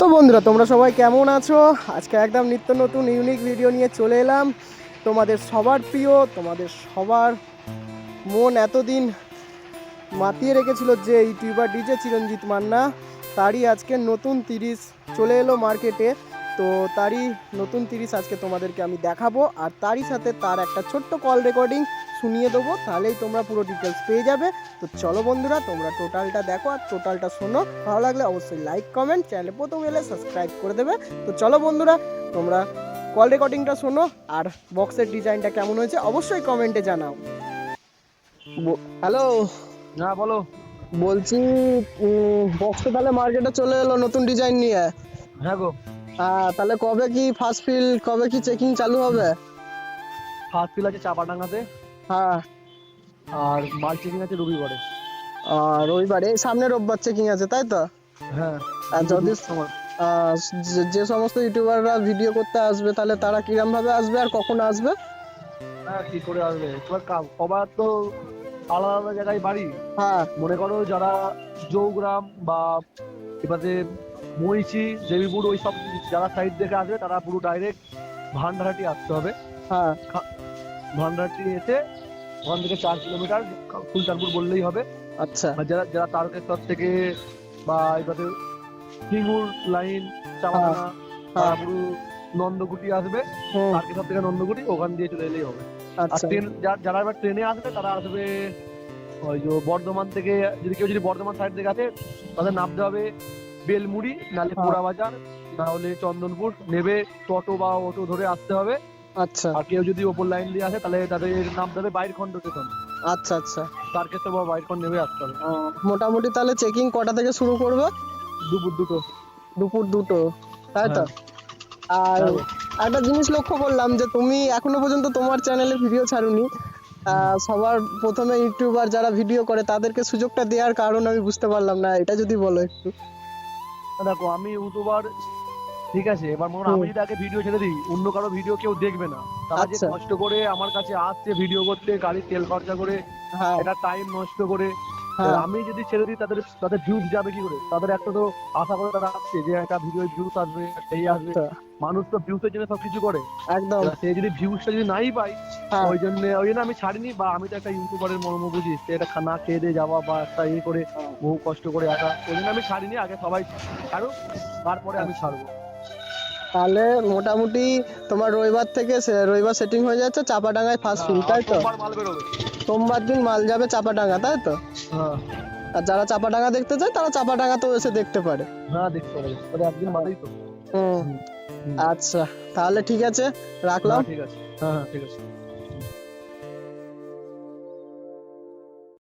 তো বন্ধুরা, তোমরা সবাই কেমন আছো? আজকে একদম নিত্য নতুন ইউনিক ভিডিও নিয়ে চলে এলাম। তোমাদের সবার প্রিয়, তোমাদের সবার মন এতদিন মাতিয়ে রেখেছিল যে ইউটিউবার ডিজে চিরঞ্জিত মান্না, তারই আজকে নতুন তিরিশ চলে এলো মার্কেটে তো তারই নতুন তিরিশ আজকে তোমাদেরকে আমি দেখাবো আর তারই সাথে তার একটা ছোট্ট কল রেকর্ডিং শুনিয়ে দেবো তাহলেই তোমরা পুরো ডিটেলস পেয়ে যাবে। তো চলো বন্ধুরা তোমরা টোটালটা দেখো আর টোটালটা শোনো। ভালো লাগলে অবশ্যই লাইক কমেন্ট চ্যানেলে প্রথম এলে সাবস্ক্রাইব করে দেবে। তো চলো বন্ধুরা তোমরা কল রেকর্ডিংটা শোনো আর বক্সের ডিজাইনটা কেমন হয়েছে অবশ্যই কমেন্টে জানাও। হ্যালো? হ্যাঁ বলো। বলছি বক্সে তাহলে মার্কেটে চলে এলো নতুন ডিজাইন নিয়ে। হ্যাঁ গো। তাহলে কবে কি ফার্স্ট ফিল কবে কি চেকিং চালু হবে? ফার্স্ট ফিল আছে চাপাডাঙ্গাতে। হ্যাঁ। আর মাল চেকিং আছে রবিবারে। আর রবিবারে। এই সামনে রোববার চেকিং আছে তাই তো? হ্যাঁ। আর যদি যে- সমস্ত ইউটিউবাররা ভিডিও করতে আসবে তাহলে তারা কিরম ভাবে আসবে আর কখন আসবে? হ্যাঁ কি করে আসবে? এবার কা- সবার তো আলাদা আলাদা জায়গায় বাড়ি। হ্যাঁ। মনে করো যারা জৌগ্রাম বা এবারে মহিষি দেবীপুর ওই সব যারা সাইড দেখে আসবে তারা পুরো ডাইরেক্ট ভান্ডারহাটি আসতে হবে। হ্যাঁ। ভান্ডারহাটি এসে ওখান থেকে চার কিলোমিটার সুলতানপুর বললেই হবে। আচ্ছা। আর যারা যারা তারকেশ্বর থেকে বা এবারে সিঙ্গুর লাইন চাপাডাঙ্গা হ্যাঁ। তারাপুর নন্দকুটি আসবে তারকেশ্বর থেকে নন্দকুটি ওখান দিয়ে চলে এলেই হবে। আর আচ্ছা। ট্রেন যারা এবার ট্রেনে আসবে তারা আসবে ওই যে বর্ধমান থেকে যদি কেউ যদি বর্ধমান সাইড থেকে আসে তাদের নামতে হবে বেলমুড়ি নাহলে হ্যাঁ। পোড়া বাজার না হলে চন্দনপুর নেবে টোটো বা অটো ধরে আসতে হবে। আচ্ছা। আর কেউ যদি ওপর লাইন দিয়ে আসে তাহলে তাদের নামতে হবে বাইরখন্ড স্টেশন আচ্ছা আচ্ছা। তারকেশ্বর বা বাইরখন্ড নেমে আসতে হবে। মোটামুটি তাহলে চেকিং কটা থেকে শুরু করবে? দুপুর দুটো। দুপুর দুটো তাই তো? আর হ্যাঁ। একটা জিনিস লক্ষ্য করলাম যে তুমি এখনও পর্যন্ত তোমার চ্যানেলে ভিডিও ছাড়ুনি। সবার প্রথমে ইউটিউবার যারা ভিডিও করে তাদেরকে সুযোগটা দেওয়ার কারণ আমি বুঝতে পারলাম না এটা যদি বলো একটু। দেখো আমি ইউটিউবার ঠিক আছে এবার মনে আমি যদি আগে ভিডিও ছেড়ে দিই অন্য কারও ভিডিও কেউ দেখবে না। তারা যে আচ্ছা। কষ্ট করে আমার কাছে আসছে ভিডিও করতে গাড়ির তেল খরচা করে হ্যাঁ। এটা টাইম নষ্ট করে আমি যদি ছেড়ে দিই তাদের তাদের ভিউজ যাবে কি করে? তাদের একটা তো আশা করে তারা আসছে যে একটা ভিডিও ভিউজ আসবে এই আসবে। আচ্ছা, মানুষ তো ভিউজের জন্য সবকিছু করে। একদম। সে যদি ভিউজটা যদি নাই পাই হ্যাঁ। ওই জন্য ওই জন্য আমি ছাড়িনি বা আমি তো একটা ইউটিউবারের মর্ম বুঝি। সে একটা খানা খেয়ে দিয়ে যাওয়া বা একটা ইয়ে করে হ্যাঁ। বহু কষ্ট করে আসা ওই জন্য আমি ছাড়িনি আগে সবাই ছাড়ুক তারপরে আমি ছাড়বো। তাহলে মোটামুটি তোমার রবিবার থেকে রবিবার সেটিং হয়ে যাচ্ছে চাপাডাঙ্গায় ফার্স্ট ফিল তাই তো? হ্যাঁ, মাল বেরোবে। সোমবার দিন মাল যাবে চাপাডাঙ্গা তাই তো? হ্যাঁ। আর যারা চাপাডাঙ্গা দেখতে চায় তারা চাপাডাঙ্গাতেও এসে দেখতে পারে। হ্যাঁ দেখতে তবে একদিন তো। হুম। আচ্ছা তাহলে ঠিক আছে রাখলাম। হ্যাঁ, ঠিক আছে। হ্যাঁ হ্যাঁ ঠিক আছে।